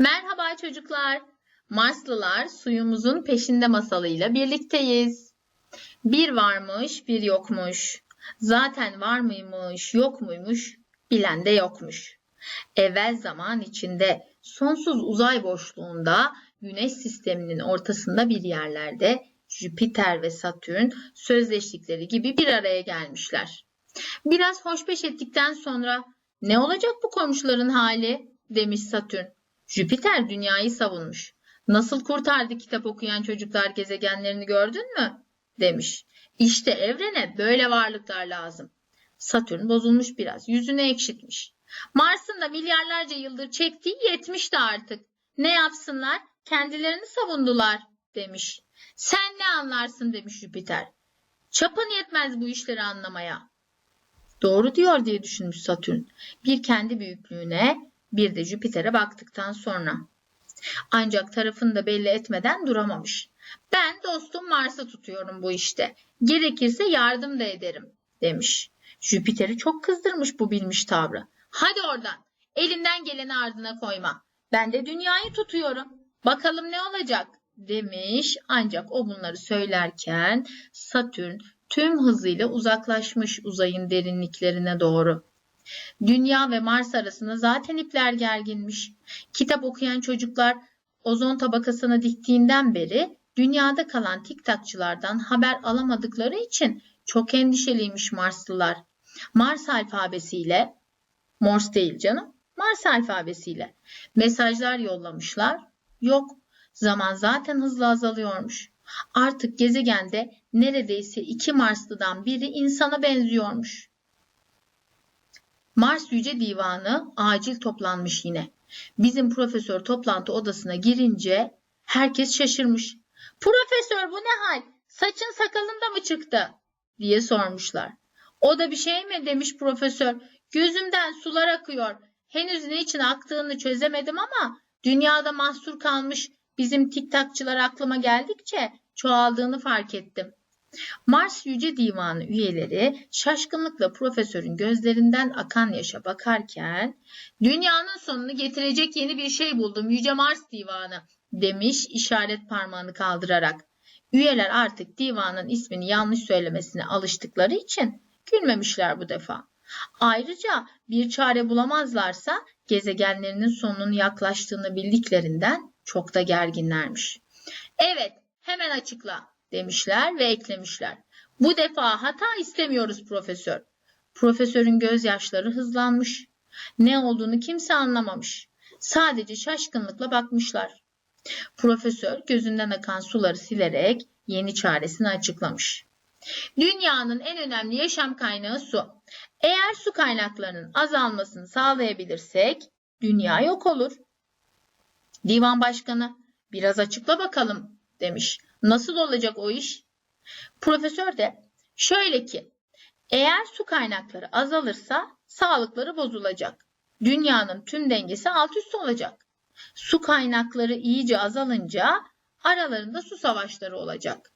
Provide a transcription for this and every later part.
Merhaba çocuklar. Marslılar suyumuzun peşinde masalıyla birlikteyiz. Bir varmış, bir yokmuş. Zaten var mıymış, yok muymuş, bilen de yokmuş. Evvel zaman içinde, sonsuz uzay boşluğunda, Güneş sisteminin ortasında bir yerlerde Jüpiter ve Satürn sözleştikleri gibi bir araya gelmişler. Biraz hoşbeş ettikten sonra ne olacak bu komşuların hali demiş Satürn. Jüpiter dünyayı savunmuş. Nasıl kurtardı kitap okuyan çocuklar gezegenlerini gördün mü? demiş. İşte evrene böyle varlıklar lazım. Satürn bozulmuş biraz, yüzünü ekşitmiş. Mars'ın da milyarlarca yıldır çektiği yetmişti artık. Ne yapsınlar? Kendilerini savundular demiş. Sen ne anlarsın demiş Jüpiter. Çapın yetmez bu işleri anlamaya. Doğru diyor diye düşünmüş Satürn. Bir kendi büyüklüğüne, bir de Jüpiter'e baktıktan sonra. Ancak tarafını da belli etmeden duramamış. Ben dostum Mars'ı tutuyorum bu işte. Gerekirse yardım da ederim demiş. Jüpiter'i çok kızdırmış bu bilmiş tavrı. Hadi oradan. Elinden geleni ardına koyma. Ben de dünyayı tutuyorum. Bakalım ne olacak demiş. Ancak o bunları söylerken Satürn tüm hızıyla uzaklaşmış uzayın derinliklerine doğru. Dünya ve Mars arasında zaten ipler gerginmiş. Kitap okuyan çocuklar ozon tabakasını diktiğinden beri dünyada kalan tiktakçılardan haber alamadıkları için çok endişeliymiş Marslılar. Mars alfabesiyle, Morse değil canım, Mars alfabesiyle mesajlar yollamışlar. Yok, zaman zaten hızla azalıyormuş. Artık gezegende neredeyse iki Marslıdan biri insana benziyormuş. Mars Yüce Divanı acil toplanmış yine. Bizim profesör toplantı odasına girince herkes şaşırmış. Profesör bu ne hal? Saçın sakalın da mı çıktı? diye sormuşlar. O da bir şey mi demiş profesör. Gözümden sular akıyor. Henüz ne için aktığını çözemedim ama dünyada mahsur kalmış bizim tiktakçılar aklıma geldikçe çoğaldığını fark ettim. Mars Yüce Divanı üyeleri şaşkınlıkla profesörün gözlerinden akan yaşa bakarken dünyanın sonunu getirecek yeni bir şey buldum Yüce Mars Divanı demiş işaret parmağını kaldırarak. Üyeler artık divanın ismini yanlış söylemesine alıştıkları için gülmemişler bu defa. Ayrıca bir çare bulamazlarsa gezegenlerinin sonunun yaklaştığını bildiklerinden çok da gerginlermiş. Evet, hemen açıkla demişler ve eklemişler. Bu defa hata istemiyoruz profesör. Profesörün gözyaşları hızlanmış. Ne olduğunu kimse anlamamış. Sadece şaşkınlıkla bakmışlar. Profesör gözünden akan suları silerek yeni çaresini açıklamış. Dünyanın en önemli yaşam kaynağı su. Eğer su kaynaklarının azalmasını sağlayabilirsek dünya yok olur. Divan başkanı biraz açıkla bakalım demiş. Nasıl olacak o iş? Profesör de şöyle ki eğer su kaynakları azalırsa sağlıkları bozulacak. Dünyanın tüm dengesi alt üst olacak. Su kaynakları iyice azalınca aralarında su savaşları olacak.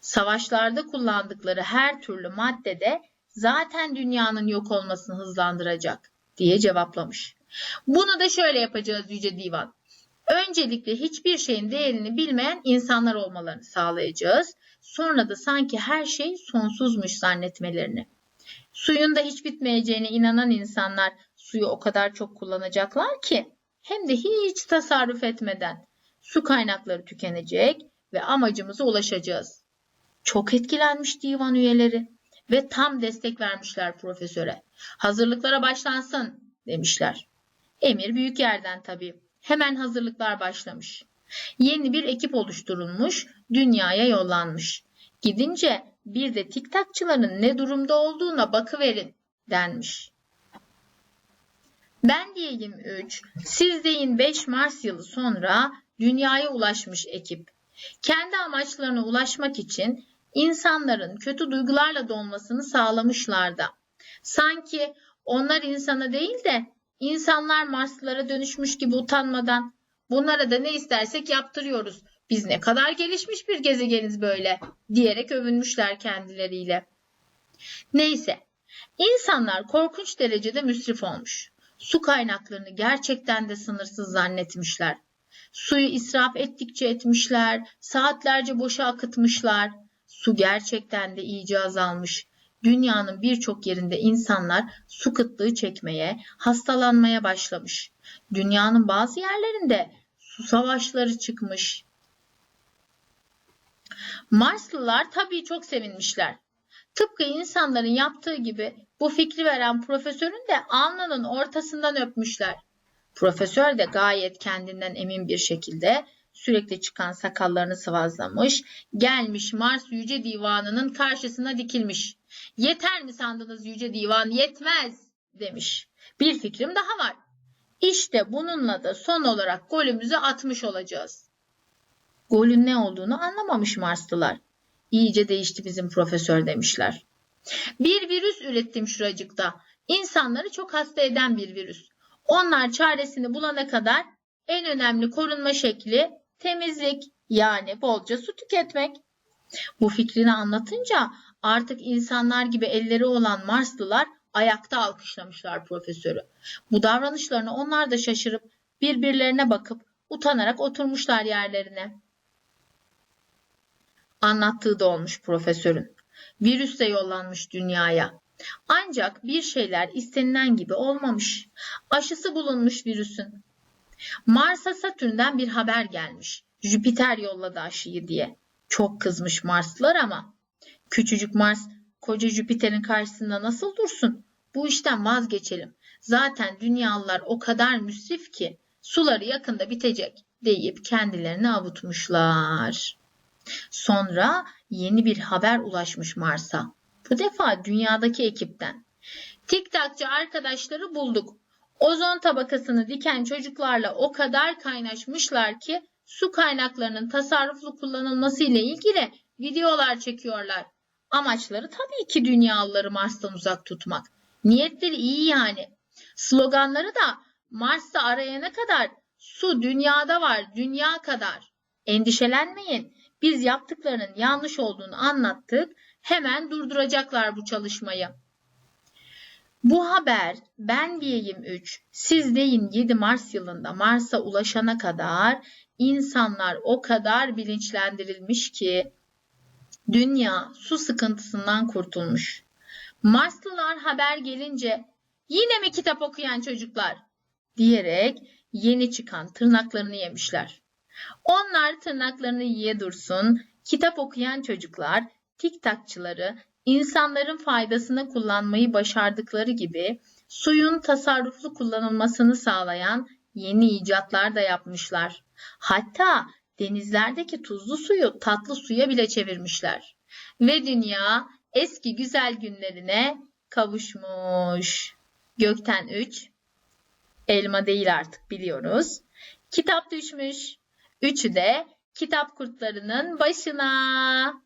Savaşlarda kullandıkları her türlü maddede zaten dünyanın yok olmasını hızlandıracak diye cevaplamış. Bunu da şöyle yapacağız Yüce Divan. Öncelikle hiçbir şeyin değerini bilmeyen insanlar olmalarını sağlayacağız. Sonra da sanki her şey sonsuzmuş zannetmelerini. Suyun da hiç bitmeyeceğine inanan insanlar suyu o kadar çok kullanacaklar ki hem de hiç tasarruf etmeden su kaynakları tükenecek ve amacımıza ulaşacağız. Çok etkilenmiş divan üyeleri ve tam destek vermişler profesöre. Hazırlıklara başlansın demişler. Emir büyük yerden tabii. Hemen hazırlıklar başlamış. Yeni bir ekip oluşturulmuş, dünyaya yollanmış. Gidince bir de tiktakçıların ne durumda olduğuna bakıverin denmiş. Ben diyeyim 3, siz deyin 5 Mars yılı sonra dünyaya ulaşmış ekip. Kendi amaçlarına ulaşmak için insanların kötü duygularla dolmasını sağlamışlar da. Sanki onlar insana değil de insanlar Marslılara dönüşmüş gibi utanmadan bunlara da ne istersek yaptırıyoruz. Biz ne kadar gelişmiş bir gezegeniz böyle diyerek övünmüşler kendileriyle. Neyse insanlar korkunç derecede müsrif olmuş. Su kaynaklarını gerçekten de sınırsız zannetmişler. Suyu israf ettikçe etmişler, saatlerce boşa akıtmışlar. Su gerçekten de iyice azalmış. Dünyanın birçok yerinde insanlar su kıtlığı çekmeye, hastalanmaya başlamış. Dünyanın bazı yerlerinde su savaşları çıkmış. Marslılar tabii çok sevinmişler. Tıpkı insanların yaptığı gibi bu fikri veren profesörün de alnının ortasından öpmüşler. Profesör de gayet kendinden emin bir şekilde sürekli çıkan sakallarını sıvazlamış, gelmiş Mars Yüce Divanı'nın karşısına dikilmiş. Yeter mi sandınız Yüce Divan? Yetmez demiş. Bir fikrim daha var. İşte bununla da son olarak golümüzü atmış olacağız. Golün ne olduğunu anlamamış Marslılar. İyice değişti bizim profesör demişler. Bir virüs ürettim şuracıkta. İnsanları çok hasta eden bir virüs. Onlar çaresini bulana kadar en önemli korunma şekli temizlik yani bolca su tüketmek. Bu fikrini anlatınca artık insanlar gibi elleri olan Marslılar ayakta alkışlamışlar profesörü. Bu davranışlarına onlar da şaşırıp birbirlerine bakıp utanarak oturmuşlar yerlerine. Anlattığı da olmuş profesörün. Virüs de yollanmış dünyaya. Ancak bir şeyler istenilen gibi olmamış. Aşısı bulunmuş virüsün. Mars'a Satürn'den bir haber gelmiş. Jüpiter yolladı aşıyı diye. Çok kızmış Marslılar ama küçücük Mars koca Jüpiter'in karşısında nasıl dursun? Bu işten vazgeçelim. Zaten dünyalılar o kadar müsrif ki suları yakında bitecek deyip kendilerini avutmuşlar. Sonra yeni bir haber ulaşmış Mars'a. Bu defa dünyadaki ekipten. Tiktakçı arkadaşları bulduk. Ozon tabakasını diken çocuklarla o kadar kaynaşmışlar ki su kaynaklarının tasarruflu kullanılması ile ilgili videolar çekiyorlar. Amaçları tabii ki dünyalıları Mars'tan uzak tutmak. Niyetleri iyi yani. Sloganları da Mars'ta arayana kadar su dünyada var, dünya kadar. Endişelenmeyin. Biz yaptıklarının yanlış olduğunu anlattık. Hemen durduracaklar bu çalışmayı. Bu haber ben diyeyim 3, siz deyin 7 Mars yılında Mars'a ulaşana kadar insanlar o kadar bilinçlendirilmiş ki dünya su sıkıntısından kurtulmuş. Marslılar haber gelince yine mi kitap okuyan çocuklar diyerek yeni çıkan tırnaklarını yemişler. Onlar tırnaklarını yiye dursun, kitap okuyan çocuklar, tiktakçıları, insanların faydasını kullanmayı başardıkları gibi suyun tasarruflu kullanılmasını sağlayan yeni icatlar da yapmışlar. Hatta denizlerdeki tuzlu suyu tatlı suya bile çevirmişler. Ve dünya eski güzel günlerine kavuşmuş. Gökten 3, elma değil artık biliyoruz. Kitap düşmüş. Üçü de kitap kurtlarının başına.